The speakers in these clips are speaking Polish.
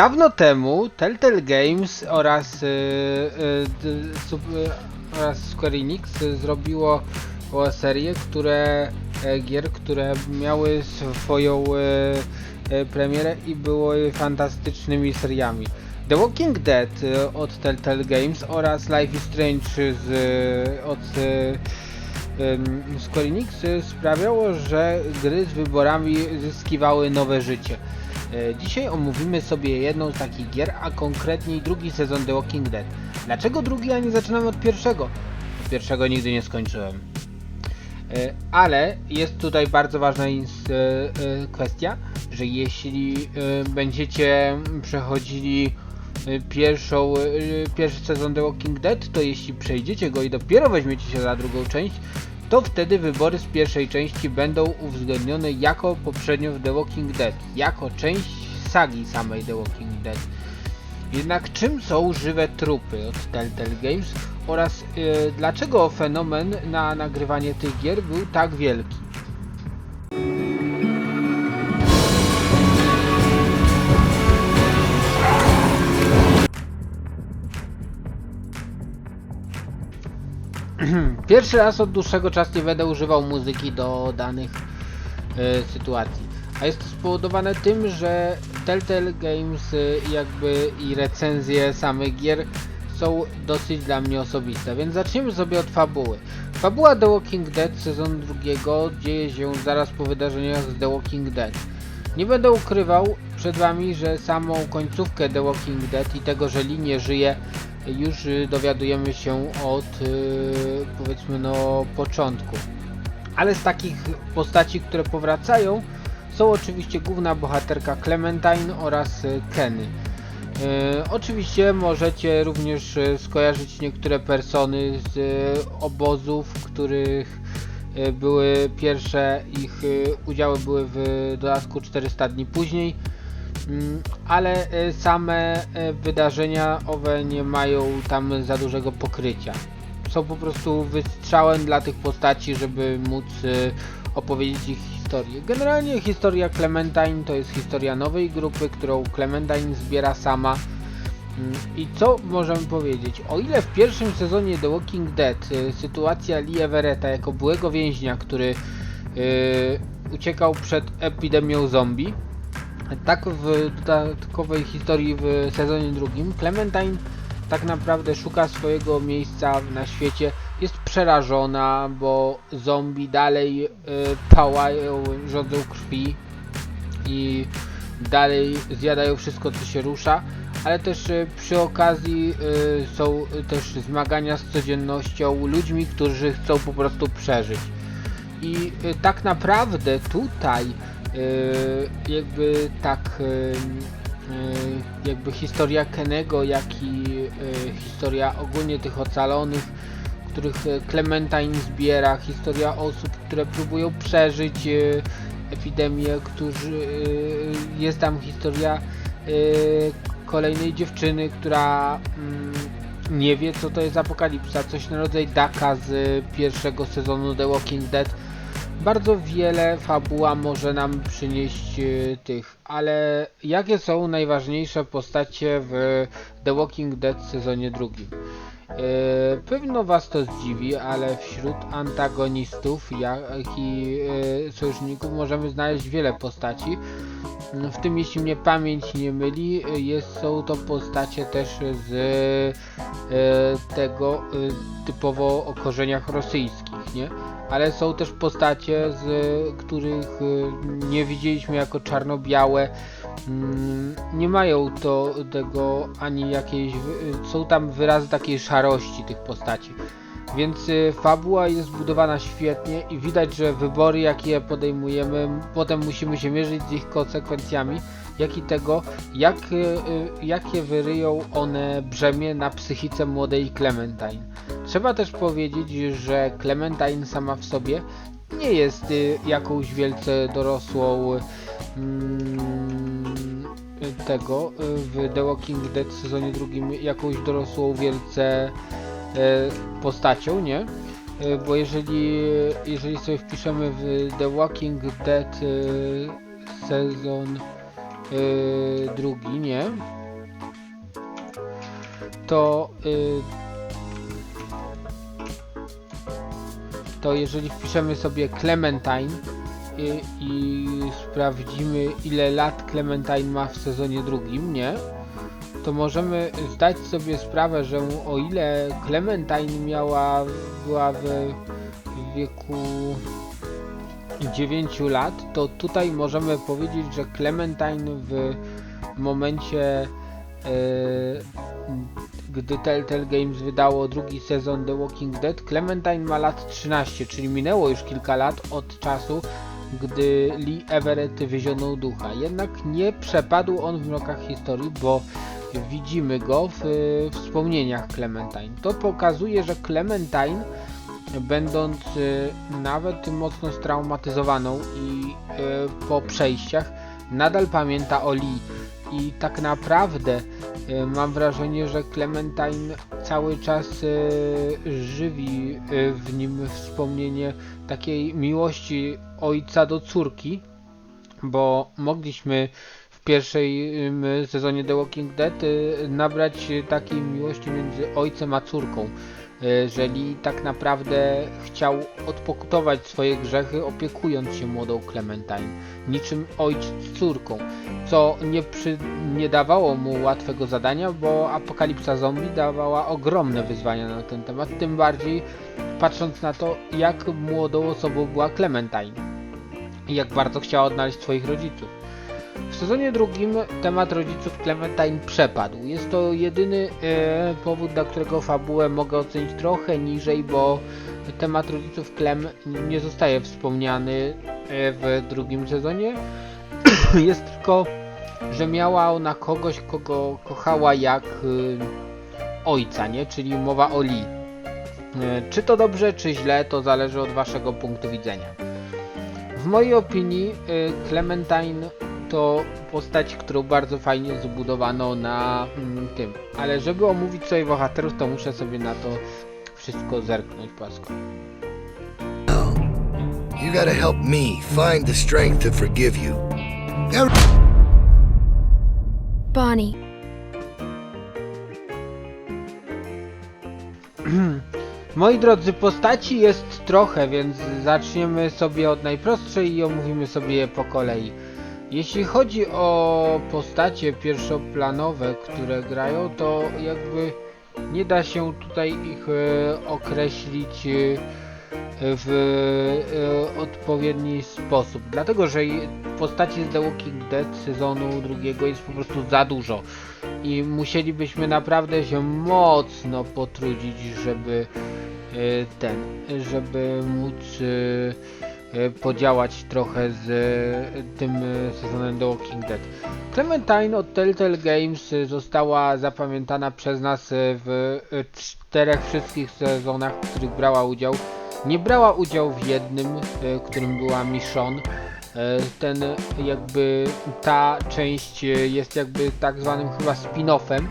Dawno temu Telltale Games oraz, y, y, y, oraz Square Enix zrobiło serię, które e, gier, które miały swoją premierę i były fantastycznymi seriami. The Walking Dead od Telltale Games oraz Life is Strange z, od Square Enix sprawiało, że gry z wyborami zyskiwały nowe życie. E, Dzisiaj omówimy sobie jedną z takich gier, a konkretniej drugi sezon The Walking Dead. Dlaczego drugi, a nie zaczynamy od pierwszego? Bo Pierwszego nigdy nie skończyłem. E, Ale jest tutaj bardzo ważna e, kwestia, że jeśli będziecie przechodzili pierwszą, pierwszy sezon The Walking Dead, to jeśli przejdziecie go i dopiero weźmiecie się za drugą część, to wtedy wybory z pierwszej części będą uwzględnione jako poprzednio w The Walking Dead, jako część sagi samej The Walking Dead. Jednak czym są żywe trupy od Telltale Games oraz yy, dlaczego fenomen na nagrywanie tych gier był tak wielki? Pierwszy raz od dłuższego czasu nie będę używał muzyki do danych e, sytuacji. A jest to spowodowane tym, że Telltale Games e, jakby i recenzje samych gier są dosyć dla mnie osobiste, więc zaczniemy sobie od fabuły. Fabuła The Walking Dead sezon drugiego dzieje się zaraz po wydarzeniach z The Walking Dead. Nie będę ukrywał przed wami, że samą końcówkę The Walking Dead i tego, że Lee nie żyje, już y, dowiadujemy się od y, powiedzmy no początku. Ale z takich postaci, które powracają, są oczywiście główna bohaterka Clementine oraz y, Kenny. Oczywiście możecie również skojarzyć niektóre persony z obozów, w których były pierwsze ich udziały były w dodatku 400 dni później. Mm, ale y, same y, wydarzenia owe nie mają tam za dużego pokrycia. Są po prostu wystrzałem dla tych postaci, żeby móc y, opowiedzieć ich historię. Generalnie historia Clementine to jest historia nowej grupy, którą Clementine zbiera sama. Mm, I co możemy powiedzieć? O ile w pierwszym sezonie The Walking Dead sytuacja Lee Everetta jako byłego więźnia, który y, uciekał przed epidemią zombie, tak w dodatkowej historii w sezonie drugim Clementine tak naprawdę szuka swojego miejsca na świecie. Jest przerażona, bo zombie dalej y, pałają, rządzą krwi i dalej zjadają wszystko co się rusza, ale też y, przy okazji y, są też zmagania z codziennością, ludźmi, którzy chcą po prostu przeżyć. I y, tak naprawdę tutaj jakby tak y, y, jakby historia Kenego, jak i historia ogólnie tych ocalonych, których Clementine zbiera, historia osób, które próbują przeżyć epidemię, którzy jest tam historia kolejnej dziewczyny, która mm, nie wie co to jest apokalipsa, coś na rodzaj Daka z pierwszego sezonu The Walking Dead. Bardzo wiele fabuła może nam przynieść y, tych, ale jakie są najważniejsze postacie w The Walking Dead sezonie drugim? Y, Pewno Was to zdziwi, ale wśród antagonistów, jak i y, sojuszników możemy znaleźć wiele postaci. W tym, jeśli mnie pamięć nie myli, jest, są to postacie też z tego typowo o korzeniach rosyjskich, nie? Ale są też postacie, z których y, nie widzieliśmy jako czarno-białe. Mm, Nie mają to tego ani jakiejś. wy- Są tam wyrazy takiej szarości tych postaci. Więc y, fabuła jest zbudowana świetnie i widać, że wybory jakie podejmujemy, potem musimy się mierzyć z ich konsekwencjami, jak i tego, jak, y, y, jakie wyryją one brzemię na psychice młodej Clementine. Trzeba też powiedzieć, że Clementine sama w sobie nie jest y, jakąś wielce dorosłą mm, tego w The Walking Dead sezonie drugim jakąś dorosłą wielce e, postacią, nie? E, Bo jeżeli, jeżeli sobie wpiszemy w The Walking Dead e, sezon y, drugi, nie? To y, to jeżeli wpiszemy sobie Clementine i, i sprawdzimy ile lat Clementine ma w sezonie drugim, nie? To możemy zdać sobie sprawę, że o ile Clementine miała, była w wieku 9 lat, to tutaj możemy powiedzieć, że Clementine w momencie e, gdy Telltale Games wydało drugi sezon The Walking Dead, Clementine ma lat 13, czyli minęło już kilka lat od czasu, gdy Lee Everett wyzionął ducha. Jednak nie przepadł on w mrokach historii, bo widzimy go w y, wspomnieniach Clementine. To pokazuje, że Clementine, będąc y, nawet mocno straumatyzowaną i y, po przejściach, nadal pamięta o Lee. I tak naprawdę y, mam wrażenie, że Clementine cały czas żywi w nim wspomnienie takiej miłości ojca do córki, bo mogliśmy w pierwszym y, sezonie The Walking Dead nabrać takiej miłości między ojcem a córką. Y, Że Lee tak naprawdę chciał odpokutować swoje grzechy, opiekując się młodą Clementine, niczym ojciec z córką, co nie, przy, nie dawało mu łatwego zadania, bo apokalipsa zombie dawała ogromne wyzwania na ten temat, tym bardziej patrząc na to, jak młodą osobą była Clementine i jak bardzo chciała odnaleźć swoich rodziców. W sezonie drugim temat rodziców Clementine przepadł. Jest to jedyny e, powód, dla którego fabułę mogę ocenić trochę niżej, bo temat rodziców Clem nie zostaje wspomniany e, w drugim sezonie. Jest tylko, że miała ona kogoś, kogo kochała jak e, ojca, nie? Czyli mowa o Lee. E, Czy to dobrze, czy źle, to zależy od waszego punktu widzenia. W mojej opinii y, Clementine to postać, którą bardzo fajnie zbudowano na mm, tym. Ale żeby omówić sobie bohaterów, to muszę sobie na to wszystko zerknąć płasko. You gotta help me find the strength to forgive you. Bonnie. Moi drodzy, postaci jest trochę, więc zaczniemy sobie od najprostszej i omówimy sobie je po kolei. Jeśli chodzi o postacie pierwszoplanowe, które grają, to jakby nie da się tutaj ich e, określić e, w e, odpowiedni sposób. Dlatego, że postaci z The Walking Dead sezonu drugiego jest po prostu za dużo. I musielibyśmy naprawdę się mocno potrudzić, żeby ten, żeby móc podziałać trochę z e, tym e, sezonem The Walking Dead. Clementine od Telltale Games e, została zapamiętana przez nas e, w e, czterech wszystkich sezonach, w których brała udział. Nie brała udziału w jednym, e, w którym była Michonne. E, Ten jakby ta część e, jest jakby tak zwanym chyba spin-offem.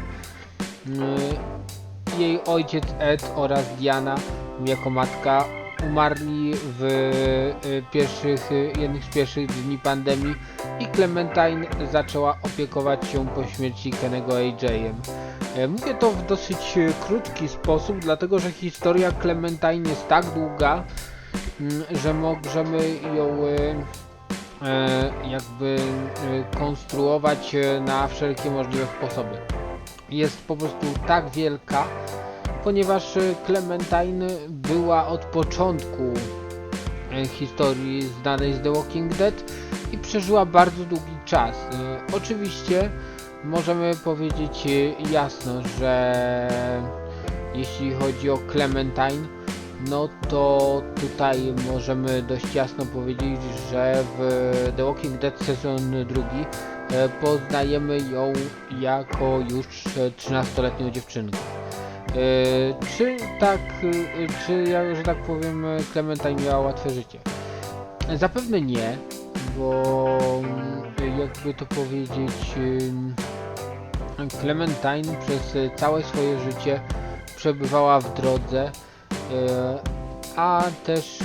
Jej ojciec Ed oraz Diana jako matka umarli w e, pierwszych, e, jednych z pierwszych dni pandemii i Clementine zaczęła opiekować się po śmierci Kennego AJ-em. E, Mówię to w dosyć e, krótki sposób, dlatego że historia Clementine jest tak długa, mm, że możemy ją e, jakby konstruować na wszelkie możliwe sposoby. Jest po prostu tak wielka, ponieważ e, Clementine była od początku e, historii znanej z The Walking Dead i przeżyła bardzo długi czas. E, Oczywiście możemy powiedzieć jasno, że jeśli chodzi o Clementine, no to tutaj możemy dość jasno powiedzieć, że w The Walking Dead sezon drugi poznajemy ją jako już e, 13-letnią dziewczynkę. E, Czy tak, e, czy ja, że tak powiem, Clementine miała łatwe życie? Zapewne nie, bo mm, jakby to powiedzieć, Clementine przez całe swoje życie przebywała w drodze, e, a też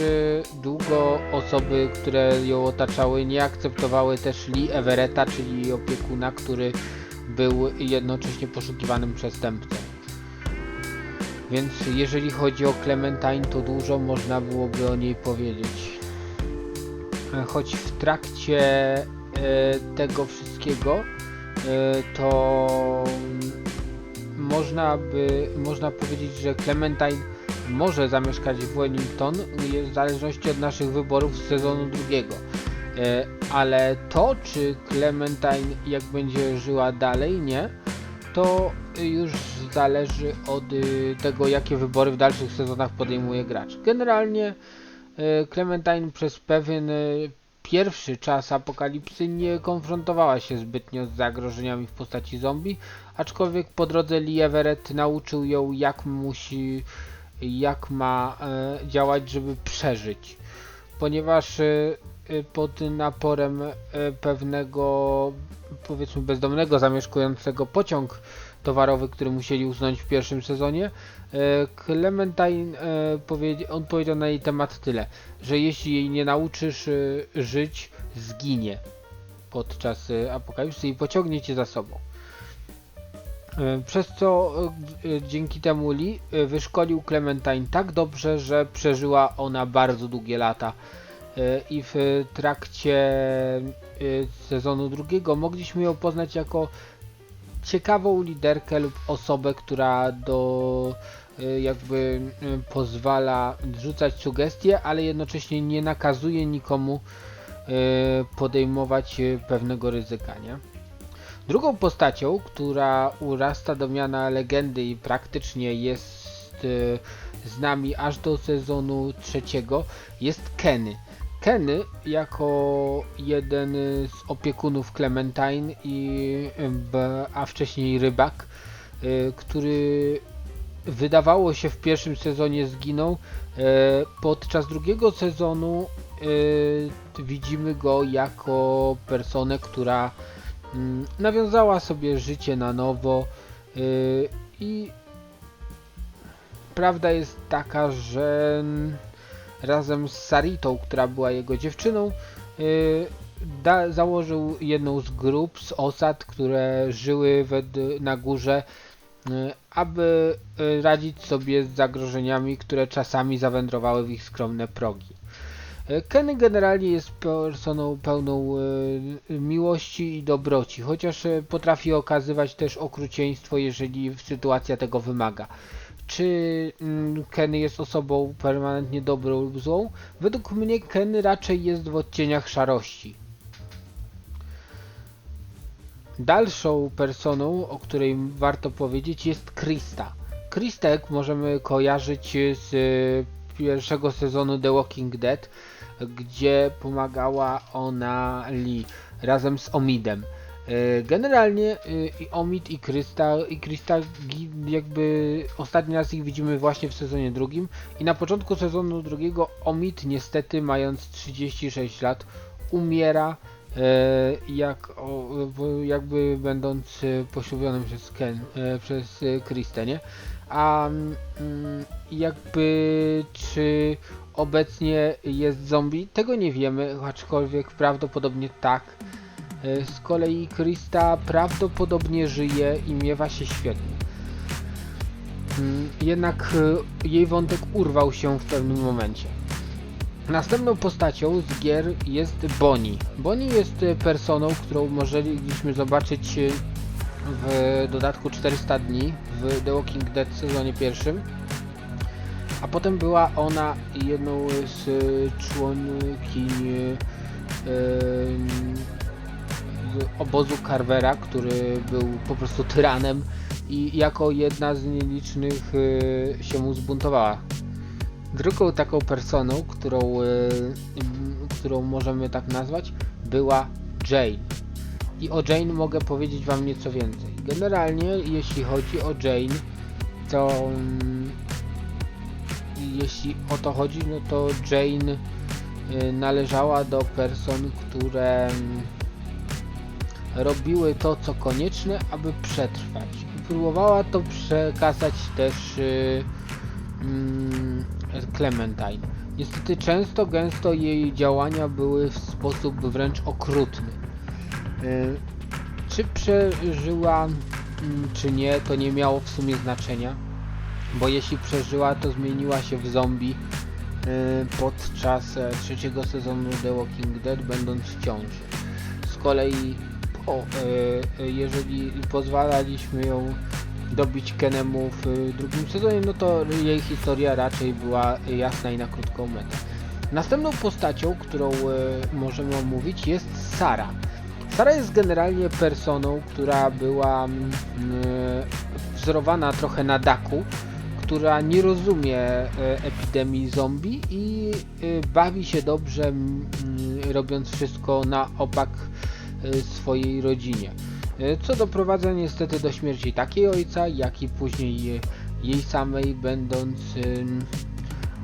długo osoby, które ją otaczały nie akceptowały też Lee Everetta, czyli opiekuna, który był jednocześnie poszukiwanym przestępcą. Więc jeżeli chodzi o Clementine, to dużo można byłoby o niej powiedzieć. E, Choć w trakcie e, tego wszystkiego e, to można by można powiedzieć, że Clementine może zamieszkać w Wellington w zależności od naszych wyborów z sezonu drugiego. Ale to, czy Clementine jak będzie żyła dalej, nie, to już zależy od y, tego, jakie wybory w dalszych sezonach podejmuje gracz. Generalnie y, Clementine przez pewien y, pierwszy czas apokalipsy nie konfrontowała się zbytnio z zagrożeniami w postaci zombie, aczkolwiek po drodze Lee Everett nauczył ją jak musi, jak ma działać, żeby przeżyć. Ponieważ pod naporem pewnego powiedzmy bezdomnego zamieszkującego pociąg towarowy, który musieli usunąć w pierwszym sezonie, e, Clementine e, on powiedział na jej temat tyle, że jeśli jej nie nauczysz e, żyć, zginie podczas apokalipsy i pociągnie cię za sobą. Przez co dzięki temu Lee wyszkolił Clementine tak dobrze, że przeżyła ona bardzo długie lata. I w trakcie sezonu drugiego mogliśmy ją poznać jako ciekawą liderkę lub osobę, która do e, jakby e, pozwala rzucać sugestie, ale jednocześnie nie nakazuje nikomu e, podejmować pewnego ryzyka, nie? Drugą postacią, która urasta do miana legendy i praktycznie jest z nami aż do sezonu trzeciego, jest Kenny. Kenny jako jeden z opiekunów Clementine i a wcześniej rybak, y, który wydawało się w pierwszym sezonie zginął. e, Podczas drugiego sezonu y, widzimy go jako personę, która mm, nawiązała sobie życie na nowo y, i prawda jest taka, że razem z Saritą, która była jego dziewczyną, y, da, założył jedną z grup, z osad, które żyły na górze, y, aby y, radzić sobie z zagrożeniami, które czasami zawędrowały w ich skromne progi. Kenny generalnie jest personą pełną miłości i dobroci, chociaż potrafi okazywać też okrucieństwo, jeżeli sytuacja tego wymaga. Czy mm, Kenny jest osobą permanentnie dobrą lub złą? Według mnie Kenny raczej jest w odcieniach szarości. Dalszą personą, o której warto powiedzieć, jest Krista. Kristę jak możemy kojarzyć z y, pierwszego sezonu The Walking Dead, gdzie pomagała ona Lee razem z Omidem. Y, Generalnie y, i Omid i Krista i Krista gi- jakby ostatni raz ich widzimy właśnie w sezonie drugim i na początku sezonu drugiego Omid niestety mając 36 lat umiera e, jak jakby będąc e, poślubionym przez Ken, e, przez e, Kristę, nie? A mm, jakby czy obecnie jest zombie? Tego nie wiemy, aczkolwiek prawdopodobnie tak. E, Z kolei Krista prawdopodobnie żyje i miewa się świetnie. Mm, Jednak e, jej wątek urwał się w pewnym momencie. Następną postacią z gier jest Bonnie. Bonnie jest e, personą, którą mogliśmy zobaczyć w dodatku 400 dni w The Walking Dead sezonie pierwszym. A potem była ona jedną z członkiń obozu Carvera, który był po prostu tyranem i jako jedna z nielicznych e, się mu zbuntowała. Drugą taką personą, którą, m, którą możemy tak nazwać, była Jane. I o Jane mogę powiedzieć Wam nieco więcej. Generalnie, jeśli chodzi o Jane, to mm, jeśli o to chodzi, no to Jane y, należała do person, które mm, robiły to, co konieczne, aby przetrwać. I próbowała to przekazać też y, mm, Clementine. Niestety często, gęsto jej działania były w sposób wręcz okrutny. Y, Czy przeżyła, mm, czy nie, to nie miało w sumie znaczenia, bo jeśli przeżyła, to zmieniła się w zombie y, podczas e, trzeciego sezonu The Walking Dead, będąc w ciąży. Z kolei, o, y, y, jeżeli pozwalaliśmy ją dobić Kenemu w y, drugim sezonie, no to jej historia raczej była jasna i na krótką metę. Następną postacią, którą możemy omówić jest Sara. Sara jest generalnie personą, która była mm, wzorowana trochę na Daku, która nie rozumie epidemii zombie i bawi się dobrze, mm, robiąc wszystko na opak swojej rodzinie. Y, Co doprowadza niestety do śmierci takiej ojca, jak i później y, jej samej, będąc ym,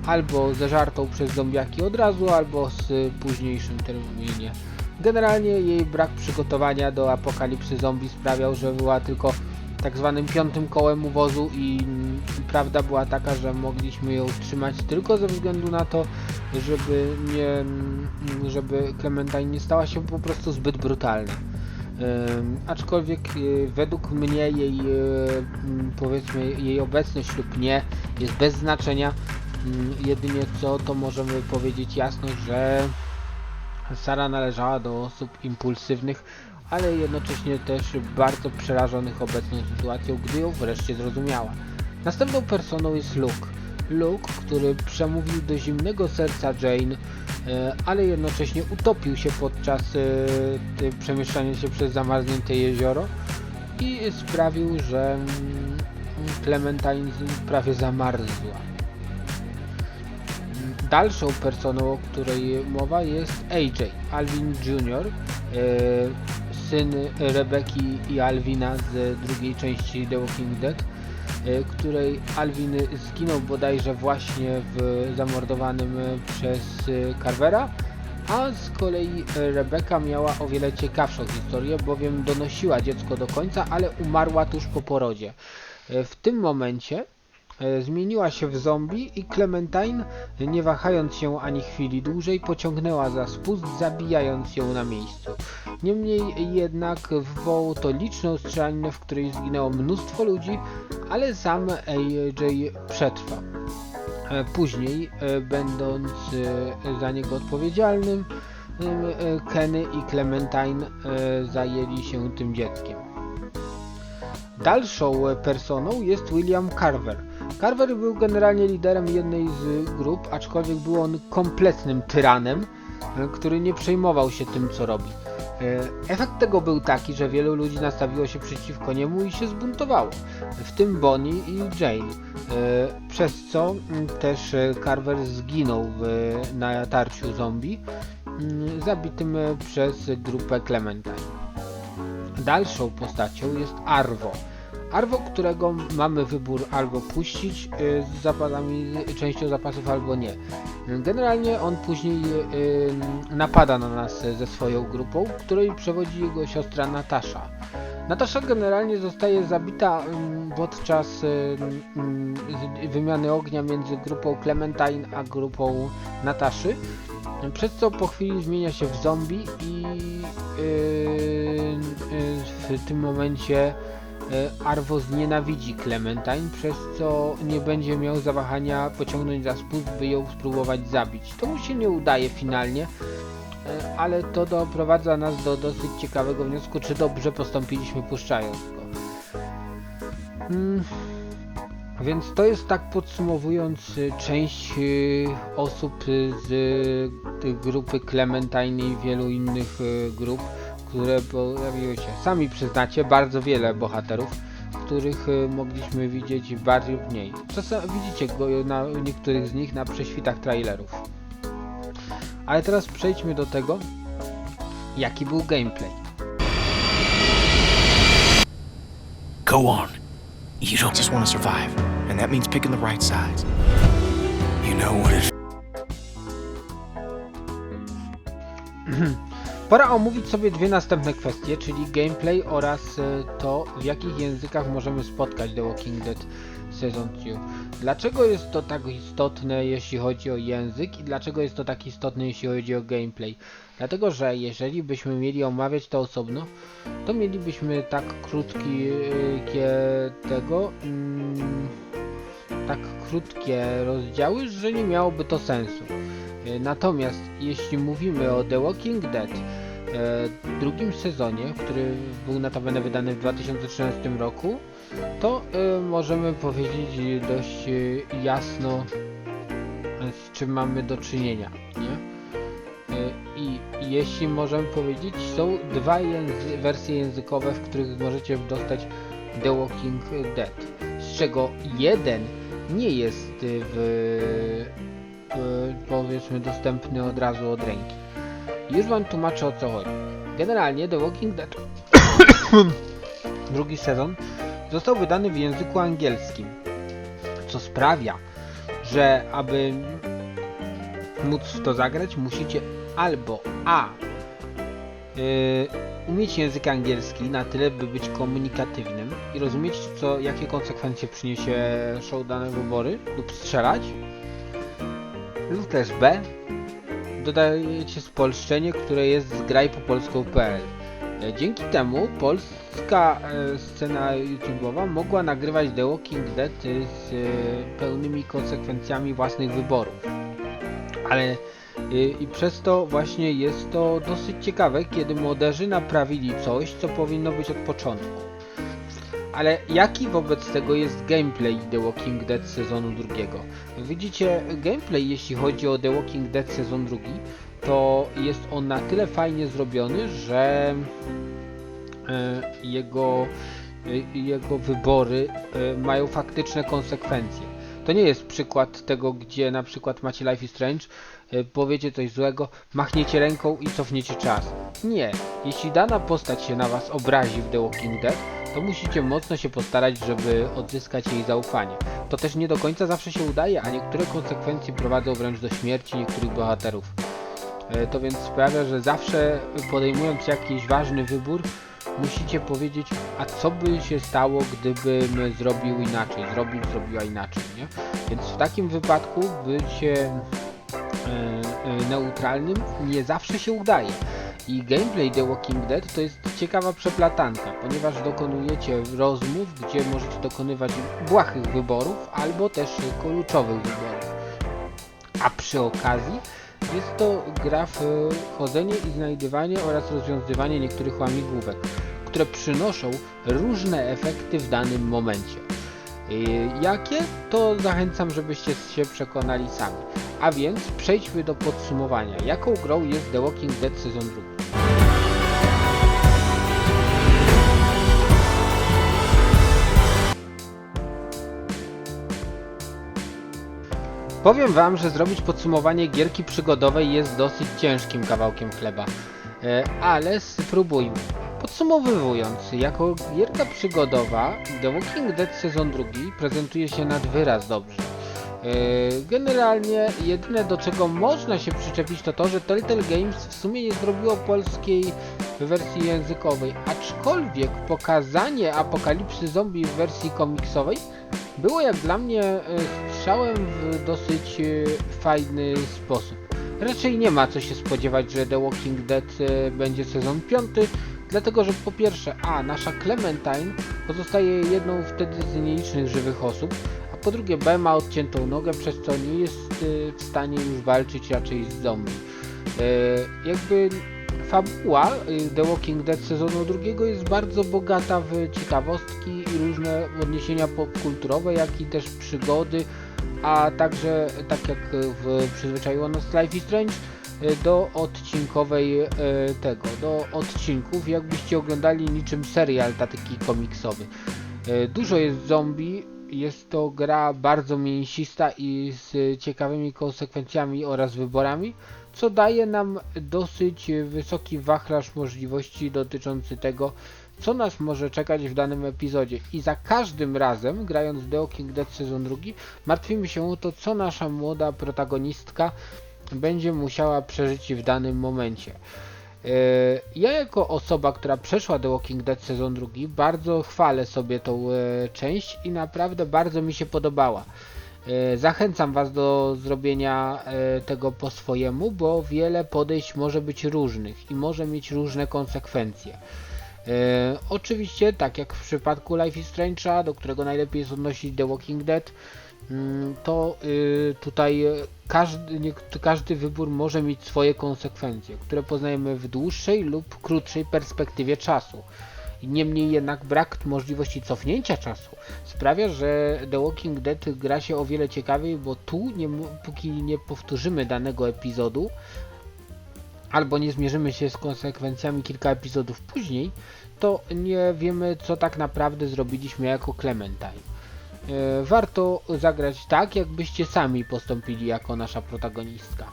albo zeżartą przez zombiaki od razu, albo z y, późniejszym terminie. Generalnie jej brak przygotowania do apokalipsy zombie sprawiał, że była tylko tak zwanym piątym kołem u wozu i prawda była taka, że mogliśmy ją trzymać tylko ze względu na to, żeby nie, żeby Clementine nie stała się po prostu zbyt brutalna. Aczkolwiek y, według mnie jej y, powiedzmy jej obecność lub nie jest bez znaczenia. Jedynie co to możemy powiedzieć jasno, że Sara należała do osób impulsywnych, ale jednocześnie też bardzo przerażonych obecną sytuacją, gdy ją wreszcie zrozumiała. Następną personą jest Luke. Luke, który przemówił do zimnego serca Jane, e, ale jednocześnie utopił się podczas e, przemieszczania się przez zamarznięte jezioro i sprawił, że mm, Clementine prawie zamarzła. Dalszą personą, o której mowa jest AJ, Alvin Jr., syn Rebeki i Alvina z drugiej części The Walking Dead, e, której Alvin zginął bodajże właśnie w zamordowanym przez Carvera, a z kolei Rebeka miała o wiele ciekawszą historię, bowiem donosiła dziecko do końca, ale umarła tuż po porodzie. E, W tym momencie zmieniła się w zombie i Clementine, nie wahając się ani chwili dłużej, pociągnęła za spust, zabijając ją na miejscu. Niemniej jednak wywołało to liczną strzelaninę, w której zginęło mnóstwo ludzi, ale sam AJ przetrwał. E, Później, e, będąc e, za niego odpowiedzialnym, e, Kenny i Clementine e, zajęli się tym dzieckiem. Dalszą e, personą jest William Carver. Carver był generalnie liderem jednej z grup, aczkolwiek był on kompletnym tyranem, e, który nie przejmował się tym, co robi. E, Efekt tego był taki, że wielu ludzi nastawiło się przeciwko niemu i się zbuntowało, w tym Bonnie i Jane, e, przez co mm, też Carver zginął w natarciu zombie, mm, zabitym przez grupę Clementine. Dalszą postacią jest Arvo. Arwo, którego mamy wybór albo puścić y, z zapasami, częścią zapasów, albo nie. Generalnie on później y, napada na nas ze swoją grupą, której przewodzi jego siostra Natasza. Natasza generalnie zostaje zabita ym, podczas z- wymiany ognia między grupą Clementine a grupą Nataszy, przez co po chwili zmienia się w zombie i w tym momencie yy, Arvo znienawidzi Clementine, przez co nie będzie miał zawahania pociągnąć za spust, by ją spróbować zabić. To mu się nie udaje finalnie, yy, ale to doprowadza nas do dosyć ciekawego wniosku, czy dobrze postąpiliśmy puszczając go. Mm. Więc to jest tak podsumowując y, część osób z grupy Clementine i wielu innych grup, które pojawiły się. Sami przyznacie bardzo wiele bohaterów, których y, mogliśmy widzieć bardziej lub mniej. Czasem widzicie go na niektórych z nich na prześwitach trailerów. Ale teraz przejdźmy do tego, jaki był gameplay. Go on. You don't just want to survive, and that means picking the right sides. You know what it Pora omówić sobie dwie następne kwestie, czyli gameplay oraz e, to, w jakich językach możemy spotkać The Walking Dead. Sezon 2. Dlaczego jest to tak istotne, jeśli chodzi o język i dlaczego jest to tak istotne, jeśli chodzi o gameplay? Dlatego, że jeżeli byśmy mieli omawiać to osobno, to mielibyśmy tak krótkie tego, mm, tak krótkie rozdziały, że nie miałoby to sensu. E, Natomiast jeśli mówimy o The Walking Dead, e, drugim sezonie, który był notabene wydany w 2013 roku, to e, możemy powiedzieć dość jasno, z czym mamy do czynienia, nie? I jeśli możemy powiedzieć, są dwa języ- wersje językowe, w których możecie dostać The Walking Dead, z czego jeden nie jest w, powiedzmy dostępny od razu od ręki. Już wam tłumaczę o co chodzi. Generalnie The Walking Dead drugi sezon został wydany w języku angielskim, co sprawia, że aby móc to zagrać, musicie albo A yy, umieć język angielski na tyle, by być komunikatywnym i rozumieć, co, jakie konsekwencje przyniesie show dane wybory lub strzelać, lub też B dodajecie spolszczenie, które jest z grajpopolską.pl. E, Dzięki temu polska e, scena YouTube'owa mogła nagrywać The Walking Dead e, z pełnymi konsekwencjami własnych wyborów. Ale i przez to właśnie jest to dosyć ciekawe, kiedy moderzy naprawili coś, co powinno być od początku. Ale jaki wobec tego jest gameplay The Walking Dead sezonu drugiego? Widzicie, gameplay jeśli chodzi o The Walking Dead sezon drugi, to jest on na tyle fajnie zrobiony, że e, jego, e, jego wybory e, mają faktyczne konsekwencje. To nie jest przykład tego, gdzie na przykład macie Life is Strange, powiecie coś złego, machniecie ręką i cofniecie czas. Nie. Jeśli dana postać się na was obrazi w The Walking Dead, to musicie mocno się postarać, żeby odzyskać jej zaufanie. To też nie do końca zawsze się udaje, a niektóre konsekwencje prowadzą wręcz do śmierci niektórych bohaterów. E, To więc sprawia, że zawsze podejmując jakiś ważny wybór, musicie powiedzieć, a co by się stało, gdybym zrobił inaczej, zrobił, zrobiła inaczej, nie? Więc w takim wypadku bycie e, e, neutralnym nie zawsze się udaje. I gameplay The Walking Dead to jest ciekawa przeplatanka, ponieważ dokonujecie rozmów, gdzie możecie dokonywać błahych wyborów albo też kluczowych wyborów. A przy okazji jest to gra w chodzenie i znajdywanie oraz rozwiązywanie niektórych łamigłówek, które przynoszą różne efekty w danym momencie. E, Jakie? To zachęcam, żebyście się przekonali sami. A więc przejdźmy do podsumowania. Jaką grą jest The Walking Dead sezon 2? Powiem wam, że zrobić podsumowanie gierki przygodowej jest dosyć ciężkim kawałkiem chleba. E, ale spróbujmy. Podsumowując, jako gierka przygodowa, The Walking Dead sezon drugi prezentuje się nad wyraz dobrze. E, Generalnie jedyne do czego można się przyczepić to to, że Telltale Games w sumie nie zrobiło polskiej wersji językowej, aczkolwiek pokazanie apokalipsy zombie w wersji komiksowej było jak dla mnie e, strzałem w dosyć fajny sposób. Raczej nie ma co się spodziewać, że The Walking Dead e, będzie sezon piąty, dlatego że po pierwsze, a nasza Clementine pozostaje jedną wtedy z nielicznych żywych osób, a po drugie B ma odciętą nogę, przez co nie jest e, w stanie już walczyć raczej z zombie. E, Jakby fabuła y, The Walking Dead sezonu drugiego jest bardzo bogata w ciekawostki i różne odniesienia popkulturowe, jak i też przygody, a także tak jak w przyzwyczaiło nas Life is Strange y, do odcinkowej y, tego, do odcinków, jakbyście oglądali niczym serial taki komiksowy. Y, Dużo jest zombie, jest to gra bardzo mięsista i z ciekawymi konsekwencjami oraz wyborami, co daje nam dosyć wysoki wachlarz możliwości dotyczący tego, co nas może czekać w danym epizodzie. I za każdym razem, grając The Walking Dead sezon drugi, martwimy się o to, co nasza młoda protagonistka będzie musiała przeżyć w danym momencie. Yy, Ja jako osoba, która przeszła The Walking Dead sezon drugi, bardzo chwalę sobie tą e, część i naprawdę bardzo mi się podobała. E, Zachęcam Was do zrobienia e, tego po swojemu, bo wiele podejść może być różnych i może mieć różne konsekwencje. E, oczywiście, tak jak w przypadku Life is Strange'a, do którego najlepiej jest odnosić The Walking Dead, mm, to y, tutaj każdy, nie, każdy wybór może mieć swoje konsekwencje, które poznajemy w dłuższej lub krótszej perspektywie czasu. Niemniej jednak brak możliwości cofnięcia czasu sprawia, że The Walking Dead gra się o wiele ciekawiej, bo tu, nie, póki nie powtórzymy danego epizodu, albo nie zmierzymy się z konsekwencjami kilka epizodów później, to nie wiemy, co tak naprawdę zrobiliśmy jako Clementine. E, Warto zagrać tak, jakbyście sami postąpili jako nasza protagonistka.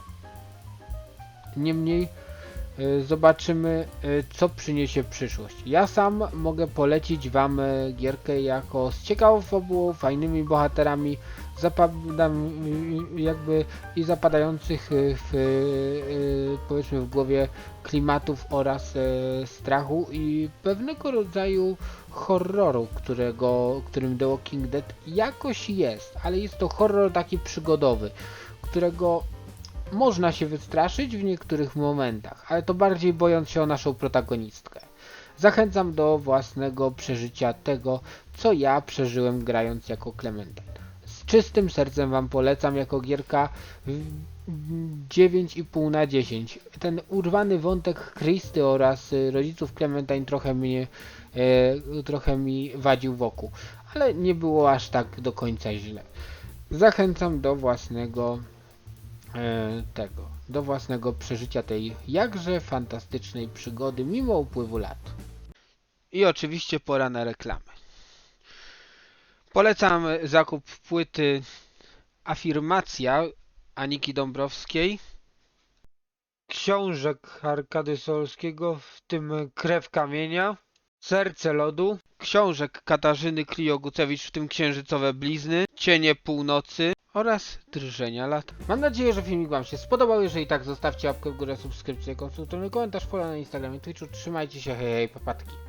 Niemniej e, zobaczymy, e, co przyniesie przyszłość. Ja sam mogę polecić Wam gierkę jako z ciekawą fabułą, fajnymi bohaterami, zapadam y, jakby i zapadających y, w, y, powiedzmy w głowie klimatów oraz strachu i pewnego rodzaju horroru, którego, którym The Walking Dead jakoś jest, ale jest to horror taki przygodowy, którego można się wystraszyć w niektórych momentach, ale to bardziej bojąc się o naszą protagonistkę. Zachęcam do własnego przeżycia tego, co ja przeżyłem grając jako Clementine. Czystym sercem Wam polecam jako gierka w- 9,5 na 10. Ten urwany wątek Christy oraz y, rodziców Clementine trochę mnie e, trochę mi wadził wokół, ale nie było aż tak do końca źle. Zachęcam do własnego e, tego, do własnego przeżycia tej jakże fantastycznej przygody mimo upływu lat. I oczywiście pora na reklamy. Polecam zakup płyty Afirmacja Aniki Dąbrowskiej, książek Arkady Solskiego, w tym Krew Kamienia, Serce Lodu, książek Katarzyny Kliogucewicz, w tym Księżycowe Blizny, Cienie Północy oraz Drżenia Lat. Mam nadzieję, że filmik Wam się spodobał. Jeżeli tak, zostawcie łapkę w górę, subskrypcję, konsultujmy komentarz, follow na Instagramie, Twitchu. Trzymajcie się, hej, hej, papatki.